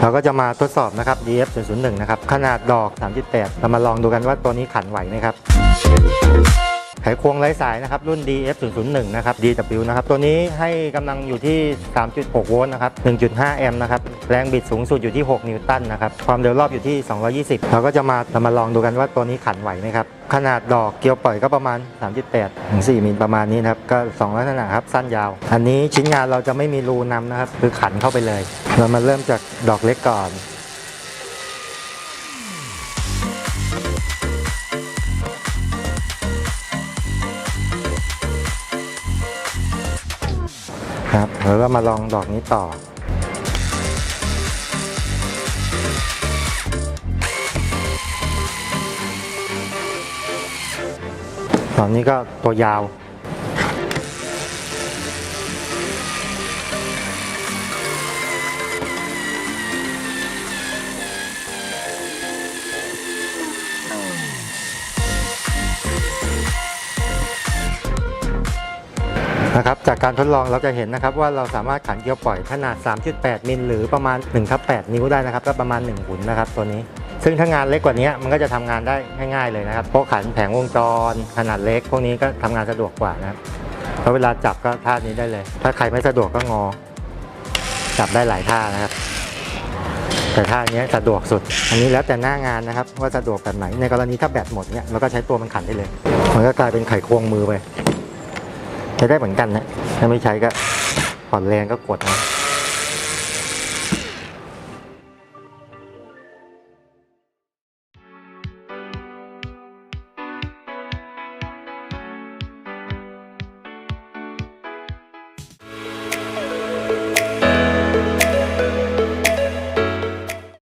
เราก็จะมาทดสอบนะครับ DF 001นะครับ ขนาดดอก 3.8 เรามาลองดูกันว่าตัวนี้ขันไหวไหมครับ ไขควงไร้สายนะครับรุ่น DF 001 นะครับ DW นะครับตัวนี้ให้กำลังอยู่ที่ 3.6 โวลต์นะครับ 1.5 แอมป์นะครับแรงบิดสูงสุดอยู่ที่ 6 นิวตันนะครับความเร็วรอบอยู่ที่ 220 เราก็จะมาเรามาลองดูกันว่าตัวนี้ขันไหวไหมครับ ขนาดดอกเกลียวปล่อยก็ประมาณ 3.8ถึง4มิลประมาณนี้นะครับ ก็ 2 ลักษณะครับ สั้นยาว อันนี้ชิ้นงานเราจะไม่มีรูนำนะครับ คือขันเข้าไปเลย เรามาเริ่มจากดอกเล็กก่อน ครับแล้วก็มาลองดอกนี้ต่อ ตอนนี้ก็ตัวยาว นะครับจากการทดลองเราจะเห็นนะครับว่าเราสามารถขันเกลียวปล่อยขนาด 3.8 มิลหรือประมาณ1ทับ8นิ้วได้นะครับก็ประมาณ1หุ่นนะครับตัวนี้ ซึ่งถ้างานเล็กกว่านี้มันก็จะทำงานได้ง่ายๆเลยนะครับเพราะขันแผงวงจร ขนาดเล็ก พวกนี้ก็ทำงานสะดวกกว่านะครับเพราะเวลาจับก็ท่านี้ได้เลย ถ้าใครไม่สะดวกก็งอ จับได้หลายท่านะครับ แต่ท่านี้สะดวกสุด อันนี้แล้วแต่หน้างานนะครับว่าสะดวกแบบไหนในกรณีถ้าแบตหมดเนี่ยเราก็ใช้ตัวมันขันได้เลย มันก็กลายเป็นไขควงมือไป ใช้ได้เหมือนกันนะ ถ้าไม่ใช้ก็ผ่อนแรงก็กดนะ